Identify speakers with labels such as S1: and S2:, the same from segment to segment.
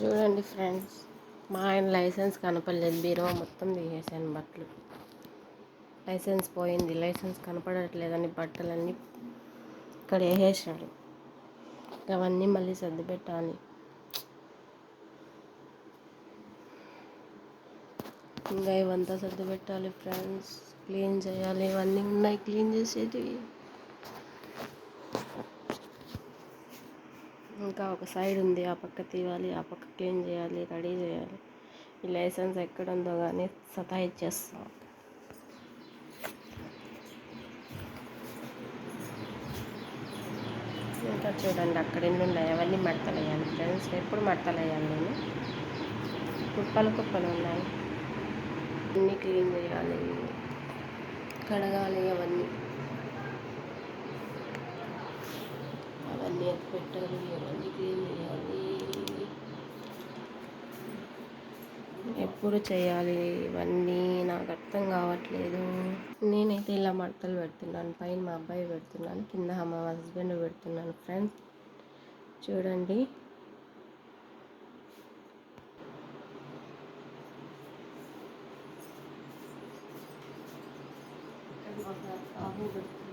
S1: చూడండి ఫ్రెండ్స్ మా ఆయన లైసెన్స్ కనపడలేదు. బీరో మొత్తం తీసేసాను బట్టలు. లైసెన్స్ పోయింది. లైసెన్స్ కనపడట్లేదని బట్టలన్నీ ఇక్కడ వేసేసాడు అవన్నీ మళ్ళీ సర్ది పెట్టాలి ఇంకా ఇవంతా సర్ది పెట్టాలి ఫ్రెండ్స్. క్లీన్ చేయాలి. ఇవన్నీ ఉన్నాయి. క్లీన్ చేసేది ఇంకా ఒక సైడ్ ఉంది ఆ పక్క తీయాలి ఆ పక్క క్లీన్ చేయాలి రెడీ చేయాలి. ఈ లైసెన్స్ ఎక్కడ ఉందో కానీ సతాయిచ్చేస్తాం. ఇంకా చూడండి అక్కడ ఎన్ని ఉన్నాయి? అవన్నీ మడతలు వేయాలి ఫ్రెండ్స్ ఎప్పుడు మడతలు వేయాలి నేను కుప్పలు కుప్పలు ఉన్నాయి. అన్నీ క్లీన్ చేయాలి. కడగాలి అవన్నీ. ఎత్తి పెట్టాలి అవన్నీ క్లీన్ చేయాలి? ఎప్పుడు చేయాలి? ఇవన్నీ నాకు అర్థం కావట్లేదు. నేనైతే ఇలా మడతలు పెడుతున్నాను పైన మా అబ్బాయి పెడుతున్నాను కింద మా హస్బెండ్ పెడుతున్నాను ఫ్రెండ్స్ చూడండి. ఆహు పెడుతున్నాను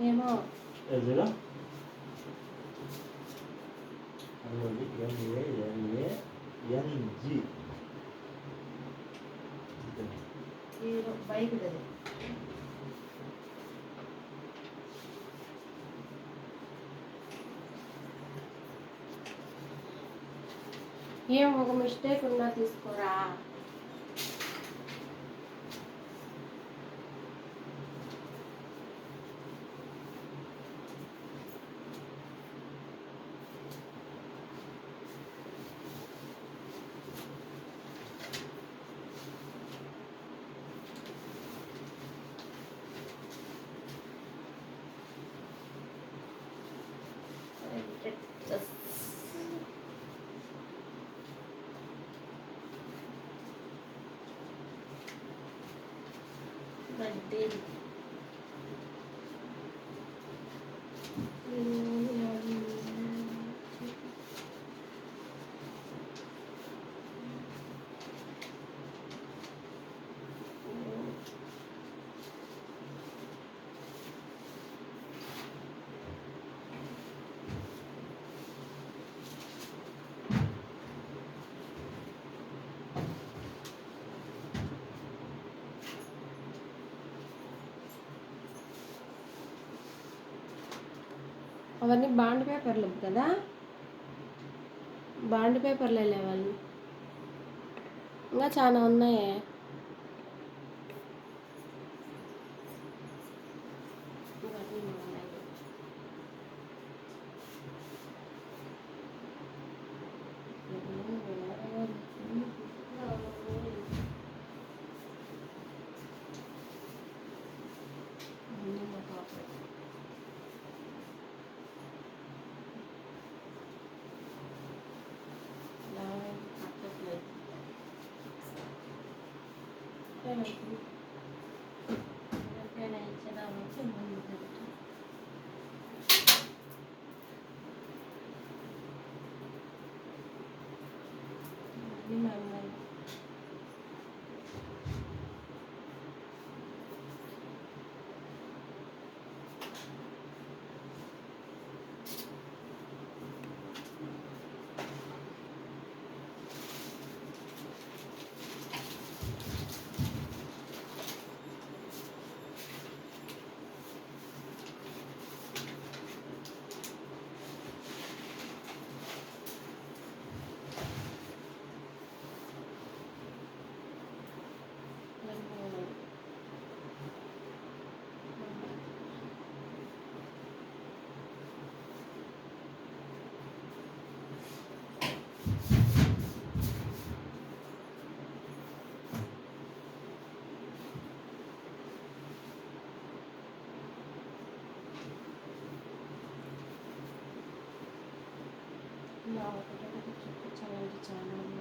S1: ఏమో.
S2: ఎదురా అన్నది ఎంఏ ఎంఏ ఎన్జి
S1: బైక్ అది ఏం ఒక మిస్టేక్ ఉన్నా తీసుకోరా? 这这是稳定。అవన్నీ బాండ్ పేపర్లు కదా? బాండ్ పేపర్లు వెళ్ళేవాళ్ళు. ఇంకా చాలా ఉన్నాయే. 对 ఇంకా ఒకటి చూపించాలంటే చాలా ఉన్నాయి అది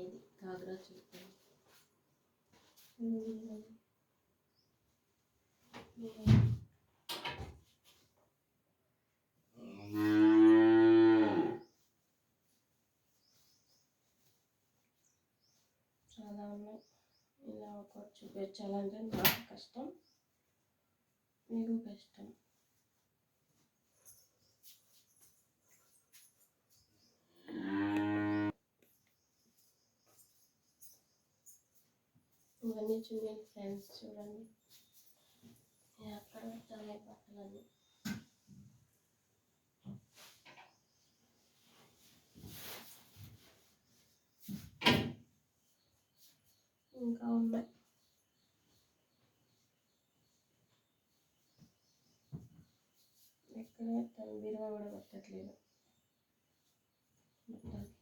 S1: ఇది కాకరా చూడు ఇది చాలా ఉన్నాయి. ఇలా ఒక చూపించాలంటే నాకు కష్టం. మీకు కష్టం. ఇవన్నీ చూడండి ఫ్రెండ్స్ చూడండి. అక్కడ పెట్టాలి బట్టలన్నీ. ఇంకా ఉన్నాయి. ఎక్కడ పెట్టాను బీరువా కూడా పెట్టట్లేదు. బట్టలు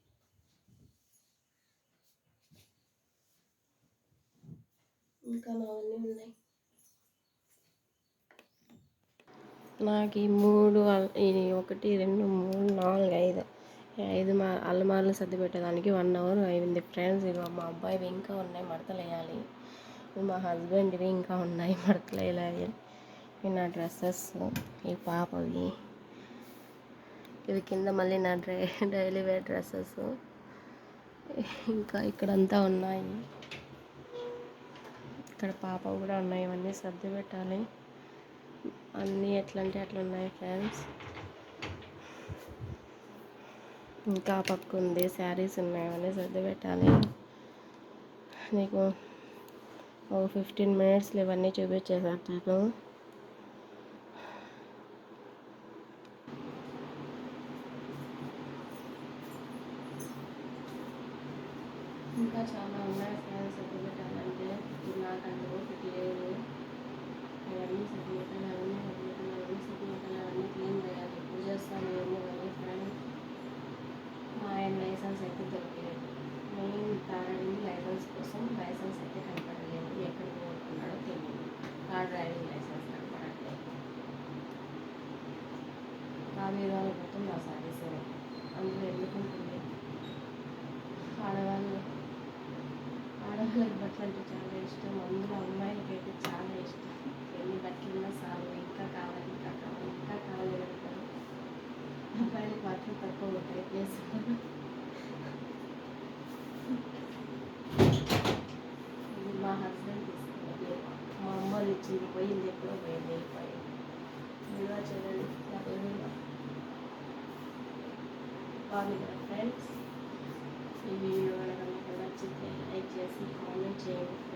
S1: ఇంకా నావన్నీ ఉన్నాయి. నాకు ఈ మూడు అల్- ఇది ఒకటి రెండు మూడు నాలుగు ఐదు. ఐదు మా అల్లమార్లు సర్దిపెట్టడానికి వన్ అవర్ అయింది ఫ్రెండ్స్. ఇక మా అబ్బాయివి ఇంకా ఉన్నాయి మడతలు వేయాలి మా హస్బెండ్వి ఇంకా ఉన్నాయి మడతలు వేయాలి నా డ్రెస్సెస్ ఈ పాపవి. ఇవి కింద మళ్ళీ నా డ్రై డైలీ వేర్ డ్రెస్సెస్. ఇంకా ఇక్కడంతా ఉన్నాయి. ఇక్కడ పాప కూడా ఉన్నాయి ఇవన్నీ సర్ది పెట్టాలి. అన్నీ ఎట్లా అంటే అట్లా ఉన్నాయి ఫ్రెండ్స్. ఇంకా పక్క ఉంది శారీస్ ఉన్నాయి అవన్నీ సర్ది పెట్టాలి. నీకు ఓ ఫిఫ్టీన్ మినిట్స్లో ఇవన్నీ చూపించేసాను ఇంకా చాలా ఉన్నాయి ఫ్రెండ్స్ సర్ది పెట్టాలంటే ఇప్పుడు నాకంటే ఓపిక లేదు అవన్నీ సర్ది పెట్టాలి అవన్నీ సర్ది పెట్టాలి అవన్నీ సర్ది పెట్టాలి అవన్నీ క్లీన్ చేయాలి పూజ చేస్తాను ఏమో కానీ ఫ్రెండ్స్ మా ఆయన లైసెన్స్ అయితే దొరికిలేదు మెయిన్ కారణం లైసెన్స్ కోసం లైసెన్స్ అయితే కనపడలేదు ఎక్కడికి పోతున్నాడో తెలియదు కార్ డ్రైవింగ్ లైసెన్స్ కనపడట్లేదు ఆ విధాలు మొత్తం నా సారీస్ అందులో ఎందుకుంటుంది ఆడవాళ్ళు ఆడవాళ్ళకి బట్టలు అంటే చాలా ఇష్టం అందులో అమ్మాయిలకి అయితే చాలా ఇష్టం ఎన్ని బట్టలు ఉన్నా చాలు ఇంకా కావాలి ఇంకా కావాలి ఇంకా కావాలి అంటారు అబ్బాయిలకి మాత్రం తక్కువ ఉంటాయి ప్లేస్ ఇది మా హస్బెండ్ తీసుకున్నది మా అమ్మ వాళ్ళు ఇచ్చింది పోయింది ఎప్పుడో పోయింది వెళ్ళిపోయింది విలువ చూడండి యాభై వేలు బాగుంది ఫ్రెండ్స్ 行